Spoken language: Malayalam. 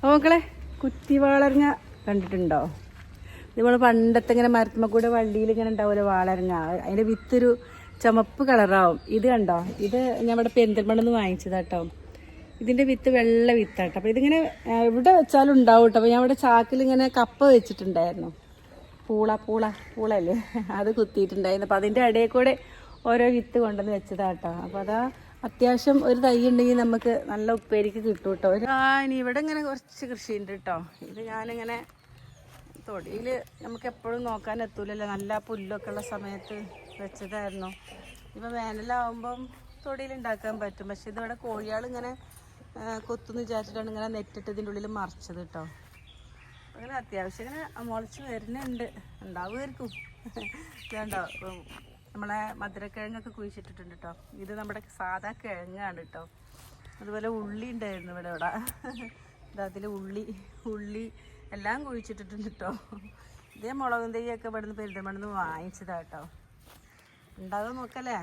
അപ്പോൾ മക്കളെ കുറ്റിവാളരങ്ങ കണ്ടിട്ടുണ്ടോ? നമ്മൾ പണ്ടത്തെ ഇങ്ങനെ മരത്തുമ്മ കൂടെ വള്ളിയിൽ ഇങ്ങനെ ഉണ്ടാവുമല്ലോ വാളരങ്ങ. അതിന്റെ വിത്തൊരു ചുമപ്പ് കളറാവും. ഇത് കണ്ടോ? ഇത് ഇവിടെ പെരിന്തൽമണ്ണെന്ന് വാങ്ങിച്ചതാട്ടോ ഇതിന്റെ വിത്ത് വെള്ള വിത്താട്ടോ അപ്പോൾ ഇതിങ്ങനെ എവിടെ വെച്ചാലും ഉണ്ടാവും കേട്ടോ അപ്പോൾ ഞാൻ ഇവിടെ ചാക്കിൽ ഇങ്ങനെ കപ്പ വെച്ചിട്ടുണ്ടായിരുന്നു. പൂള പൂള പൂളല്ലേ? അത് കുത്തിയിട്ടുണ്ടായിരുന്നു. അപ്പോൾ അതിന്റെ ഇടയിൽ കൂടെ ഓരോ വിത്ത് കൊണ്ടുവന്ന് വെച്ചതാട്ടോ അപ്പോൾ അതാ അത്യാവശ്യം ഒരു തൈ ഉണ്ടെങ്കിൽ നമുക്ക് നല്ല ഉപ്പേരിക്ക് കിട്ടും കേട്ടോ ആ ഇനി ഇവിടെ ഇങ്ങനെ കുറച്ച് കൃഷി ഉണ്ട് കേട്ടോ ഇത് ഞാനിങ്ങനെ തൊടിയിൽ നമുക്ക് എപ്പോഴും നോക്കാൻ എത്തൂലല്ലോ. നല്ല പുല്ലൊക്കെ ഉള്ള സമയത്ത് വെച്ചതായിരുന്നു. ഇപ്പം വേനലാവുമ്പം തൊടിയിൽ ഉണ്ടാക്കാൻ പറ്റും. പക്ഷെ ഇതിവിടെ കോഴിയാൾ ഇങ്ങനെ കൊത്തുന്ന് വിചാരിച്ചിട്ടാണ് ഇങ്ങനെ നെറ്റിട്ട് ഇതിന്റെ ഉള്ളിൽ മറിച്ചത് കേട്ടോ അങ്ങനെ അത്യാവശ്യം ഇങ്ങനെ മുളച്ച് വരുന്നുണ്ട്. ഉണ്ടാവുമായിരിക്കും. നമ്മളെ മധുരക്കിഴങ്ങൊക്കെ കുഴിച്ചിട്ടിട്ടുണ്ട് കേട്ടോ ഇത് നമ്മുടെ സാധാ കിഴങ്ങാണ് കേട്ടോ അതുപോലെ ഉള്ളി ഉണ്ടായിരുന്നു ഇവിടെ ഇവിടെ. ഇത് അതിൽ ഉള്ളി ഉള്ളി എല്ലാം കുഴിച്ചിട്ടിട്ടുണ്ട് കേട്ടോ ഇതേ മുളകും തൈയൊക്കെ ഇവിടുന്ന് പെരുന്തമണ്ണെന്ന് വാങ്ങിച്ചതാ കേട്ടോ ഉണ്ടാകുമോ നോക്കല്ലേ